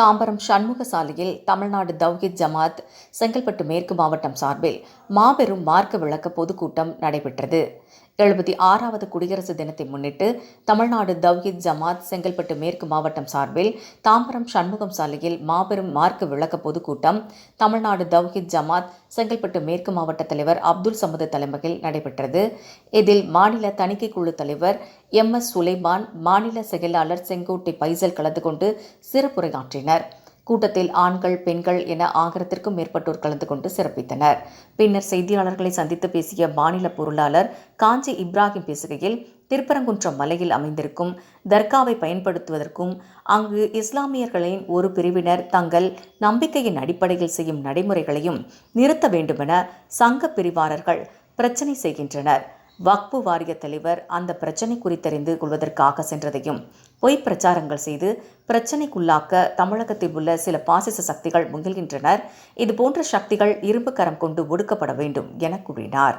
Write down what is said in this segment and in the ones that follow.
தாம்பரம் சண்முக சாலையில் தமிழ்நாடு தவ்ஹீத் ஜமாத் செங்கல்பட்டு மேற்கு மாவட்டம் சார்பில் மாபெரும் மார்க்க விளக்க பொதுக்கூட்டம் நடைபெற்றது. எழுபத்தி ஆறாவது குடியரசு தினத்தை முன்னிட்டு தமிழ்நாடு தவ்ஹீத் ஜமாத் செங்கல்பட்டு மேற்கு மாவட்டம் சார்பில் தாம்பரம் சண்முகம் சாலையில் மாபெரும் மார்க்கு விளக்க பொதுக்கூட்டம் தமிழ்நாடு தவ்ஹித் ஜமாத் செங்கல்பட்டு மேற்கு மாவட்ட தலைவர் அப்துல் சமது தலைமையில் நடைபெற்றது. இதில் மாநில தணிக்கை குழு தலைவர் எம் எஸ் சுலைமான் மாநில செயலாளர் செங்கோட்டை பைசல் கலந்து கொண்டு சிறப்புரையாற்றினர். கூட்டத்தில் ஆண்கள் பெண்கள் என ஆயிரத்திற்கும் மேற்பட்டோர் கலந்து கொண்டு சிறப்பித்தனர். பின்னர் செய்தியாளர்களை சந்தித்து பேசிய மாநில பொருளாளர் காஞ்சி இப்ராஹிம் பேசுகையில் திருப்பரங்குன்றம் மலையில் அமைந்திருக்கும் தர்காவை பயன்படுத்துவதற்கும் அங்கு இஸ்லாமியர்களின் ஒரு பிரிவினர் தங்கள் நம்பிக்கையின் அடிப்படையில் செய்யும் நடைமுறைகளையும் நிறுத்த வேண்டுமென சங்க பிரிவாரர்கள் பிரச்சனை செய்கின்றனர். வக்பு வாரிய தலைவர் அந்த பிரச்சனை குறித்தறிந்து கொள்வதற்காக சென்றதையும் பொய் பிரச்சாரங்கள் செய்து பிரச்சனைக்குள்ளாக்க தமிழகத்தில் உள்ள சில பாசிச சக்திகள் முயல்கின்றனர். இதுபோன்ற சக்திகள் இரும்பு கரம் கொண்டு ஒடுக்கப்பட வேண்டும் என கூறினார்.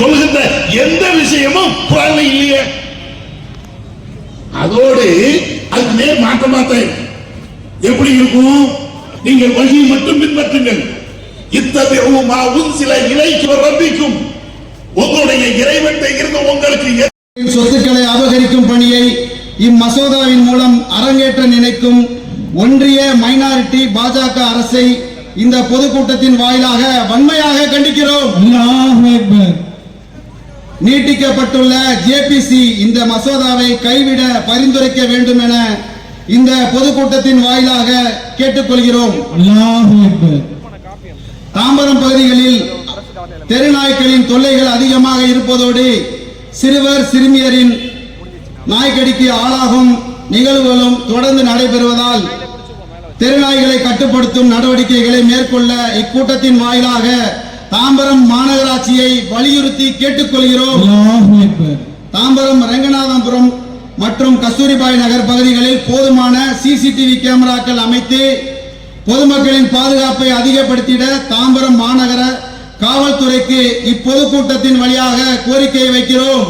சொல்கின்ற எந்த விஷயமும் அதுக்கு நேர் மாற்ற மாட்டேன் எப்படி இருக்கும்? நீங்கள் வழி மட்டும் பின்பற்றுங்கள். இத்தகைய சில இலைக்கு ரப்பிக்கும் உங்களுடைய இறைவன்கிட்ட இருந்து உங்களுக்கு சொத்துக்களை அபகரிக்கும் பணியை இம்மசோதாவின் மூலம் அரங்கேற்ற நினைக்கும் ஒன்றிய மைனாரிட்டி பாஜக அரசை இந்த பொதுக்கூட்டத்தின் வாயிலாக வன்மையாக கண்டிக்கிறோம். நீட்டிக்கப்பட்டுள்ள ஜேபிசி இந்த மசோதாவை கைவிட பரிந்துரைக்க வேண்டும் என இந்த பொதுக்கூட்டத்தின் வாயிலாக கேட்டுக்கொள்கிறோம். தாம்பரம் பகுதிகளில் தெருநாய்க்களின் தொல்லைகள் அதிகமாக இருப்பதோடு சிறுவர் சிறுமியரின் நாய்க்கடிக்கு ஆளாகும் நிகழ்வுகளும் தொடர்ந்து நடைபெறுவதால் தெருநாய்களை கட்டுப்படுத்தும் நடவடிக்கைகளை மேற்கொள்ள இக்கூட்டத்தின் வாயிலாக தாம்பரம் மாநகராட்சியை வலியுறுத்தி கேட்டுக்கொள்கிறோம். தாம்பரம் ரங்கநாதபுரம் மற்றும் கஸ்தூரிபாய் நகர் பகுதிகளில் போதுமான சிசிடிவி கேமராக்கள் அமைத்து பொதுமக்களின் பாதுகாப்பை அதிகப்படுத்திட தாம்பரம் மாநகர காவல்துறைக்கு இப்பொதுக்கூட்டத்தின் வழியாக கோரிக்கையை வைக்கிறோம்.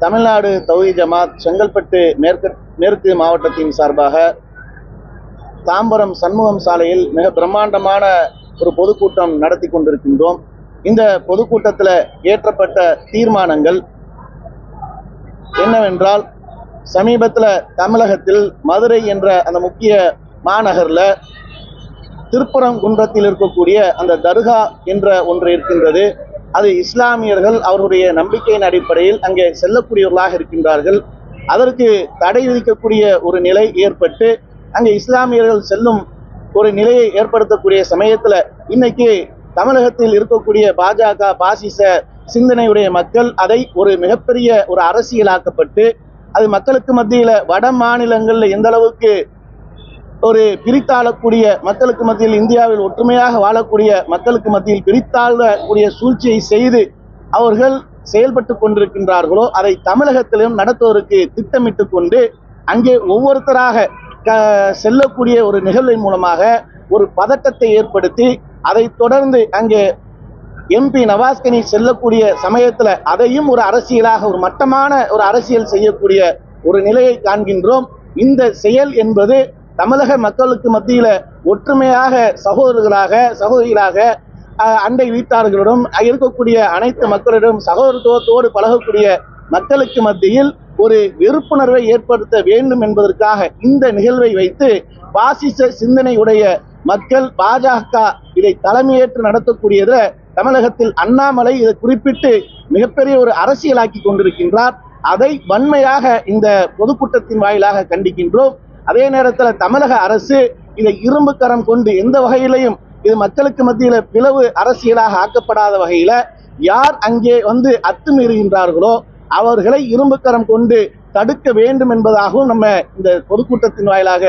தமிழ்நாடு தௌஹி ஜமாத் செங்கல்பட்டு மேற்கு மேற்கு மாவட்டத்தின் சார்பாக தாம்பரம் சண்முகம் சாலையில் மிக பிரம்மாண்டமான ஒரு பொதுக்கூட்டம் நடத்தி கொண்டிருக்கின்றோம். இந்த பொதுக்கூட்டத்தில் ஏற்றப்பட்ட தீர்மானங்கள் என்னவென்றால் சமீபத்தில் தமிழகத்தில் மதுரை என்ற அந்த முக்கிய மாநகரில் திருப்பரங்குன்றத்தில் இருக்கக்கூடிய அந்த தர்கா என்ற ஒன்று இருக்கின்றது. அது இஸ்லாமியர்கள் அவருடைய நம்பிக்கையின் அடிப்படையில் அங்கே செல்லக்கூடியவர்களாக இருக்கின்றார்கள். அதற்கு தடை விதிக்கக்கூடிய ஒரு நிலை ஏற்பட்டு அங்கே இஸ்லாமியர்கள் செல்லும் ஒரு நிலையை ஏற்படுத்தக்கூடிய சமயத்தில் இன்னைக்கு தமிழகத்தில் இருக்கக்கூடிய பாஜக பாசிச சிந்தனையுடைய மக்கள் அதை ஒரு மிகப்பெரிய ஒரு அரசியலாக்கப்பட்டு அது மக்களுக்கு மத்தியில் வட மாநிலங்களில் எந்த அளவுக்கு ஒரு பிரித்தாளக்கூடிய மக்களுக்கு மத்தியில் இந்தியாவில் ஒற்றுமையாக வாழக்கூடிய மக்களுக்கு மத்தியில் பிரித்தாளக்கூடிய சூழ்ச்சியை செய்து அவர்கள் செயல்பட்டு கொண்டிருக்கின்றார்களோ அதை தமிழகத்திலும் நடத்துவதற்கு திட்டமிட்டு கொண்டு அங்கே ஒவ்வொருத்தராக செல்லக்கூடிய ஒரு நிகழ்வின் மூலமாக ஒரு பதட்டத்தை ஏற்படுத்தி அதை தொடர்ந்து அங்கே எம்பி நவாஸ்கனி செல்லக்கூடிய சமயத்துல அதையும் ஒரு அரசியலாக ஒரு மட்டமான ஒரு அரசியல் செய்யக்கூடிய ஒரு நிலையை காண்கின்றோம். இந்த செயல் என்பது தமிழக மக்களுக்கு மத்தியில ஒற்றுமையாக சகோதரர்களாக சகோதரிகளாக அண்டை வீட்டார்களிடம் இருக்கக்கூடிய அனைத்து மக்களிடம் சகோதரத்துவத்தோடு பழகக்கூடிய மக்களுக்கு மத்தியில் ஒரு வெறுப்புணர்வை ஏற்படுத்த வேண்டும் என்பதற்காக இந்த நிகழ்வை வைத்து பாசிச சிந்தனையுடைய மக்கள் பாஜக இதை தலைமையேற்று நடத்தக்கூடியதுல தமிழகத்தில் அண்ணாமலை இதை குறிப்பிட்டு மிகப்பெரிய ஒரு அரசியலாக்கி கொண்டிருக்கின்றார். அதை வன்மையாக இந்த பொதுக்கூட்டத்தின் வாயிலாக கண்டிக்கின்றோம். அதே நேரத்தில் தமிழக அரசு இதை இரும்பு கரம் கொண்டு எந்த வகையிலையும் இது மக்களுக்கு மத்தியில் பிளவு அரசியலாக ஆக்கப்படாத வகையில் யார் அங்கே வந்து அத்துமீறுகின்றார்களோ அவர்களை இரும்புக்கரம் கொண்டு தடுக்க வேண்டும் என்பதாகவும் நம்ம இந்த பொதுக்கூட்டத்தின் வாயிலாக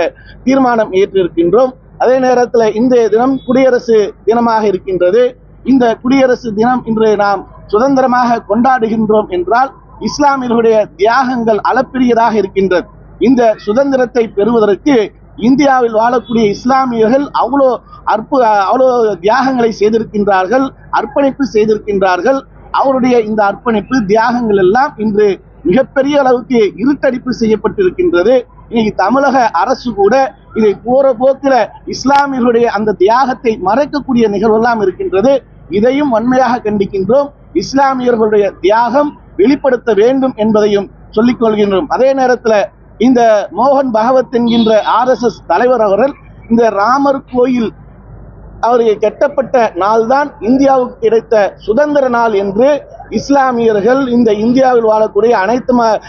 தீர்மானம் ஏற்றிருக்கின்றோம். அதே நேரத்தில் இன்றைய தினம் குடியரசு தினமாக இருக்கின்றது. இந்த குடியரசு தினம் இன்று நாம் சுதந்திரமாக கொண்டாடுகின்றோம் என்றால் இஸ்லாமியர்களுடைய தியாகங்கள் அளப்பெரியதாக இருக்கின்றது. இந்த சுதந்திரத்தை பெறுவதற்கு இந்தியாவில் வாழக்கூடிய இஸ்லாமியர்கள் அவ்வளோ அற்பு அவ்வளோ தியாகங்களை செய்திருக்கின்றார்கள் அர்ப்பணிப்பு செய்திருக்கின்றார்கள். அவருடைய இந்த அர்ப்பணிப்பு தியாகங்கள் எல்லாம் இன்று மிகப்பெரிய அளவுக்கு இருட்டடிப்பு செய்யப்பட்டிருக்கின்றது. இன்னைக்கு தமிழக அரசு கூட இதை போற போக்கில இஸ்லாமியர்களுடைய அந்த தியாகத்தை மறைக்கக்கூடிய நிகழ்வெல்லாம் இருக்கின்றது. இதையும் வன்மையாக கண்டிக்கின்றோம். இஸ்லாமியர்களுடைய தியாகம் வெளிப்படுத்த வேண்டும் என்பதையும் சொல்லிக் கொள்கின்றோம். அதே நேரத்துல இந்த மோகன் பகவத் என்கின்ற ஆர்எஸ்எஸ் தலைவர் அவர்கள் இந்த ராமர் கோயில் அவருக்கு கட்டப்பட்ட நாள்தான் இந்தியாவுக்கு கிடைத்த சுதந்திர நாள் என்று இஸ்லாமியர்கள் இந்த இந்தியாவில் வாழக்கூடிய அனைத்து ம-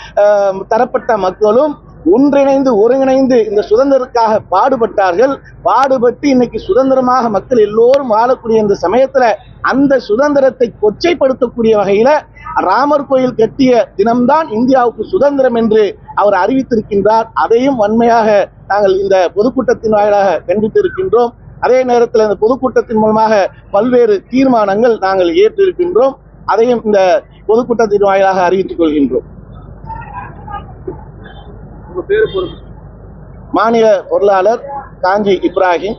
தரப்பட்ட மக்களும் ஒன்றிணைந்து ஒருங்கிணைந்து இந்த சுதந்திரத்துக்காக பாடுபட்டார்கள். பாடுபட்டு இன்னைக்கு சுதந்திரமாக மக்கள் எல்லோரும் வாழக்கூடிய இந்த சமயத்துல அந்த சுதந்திரத்தை கொச்சைப்படுத்தக்கூடிய வகையில ராமர் கோயில் கட்டிய தினம்தான் இந்தியாவுக்கு சுதந்திரம் என்று அவர் அறிவித்திருக்கின்றார். அதையும் வன்மையாக நாங்கள் இந்த பொதுக்கூட்டத்தின் வாயிலாக கண்டித்திருக்கின்றோம். அதே நேரத்தில் இந்த பொதுக்கூட்டத்தின் மூலமாக பல்வேறு தீர்மானங்கள் நாங்கள் ஏற்றிருக்கின்றோம். அதையும் இந்த பொதுக்கூட்டத்தின் வாயிலாக அறிவித்துக் கொள்கின்றோம். மாநில பொருளாளர் காஞ்சி இப்ராஹிம்.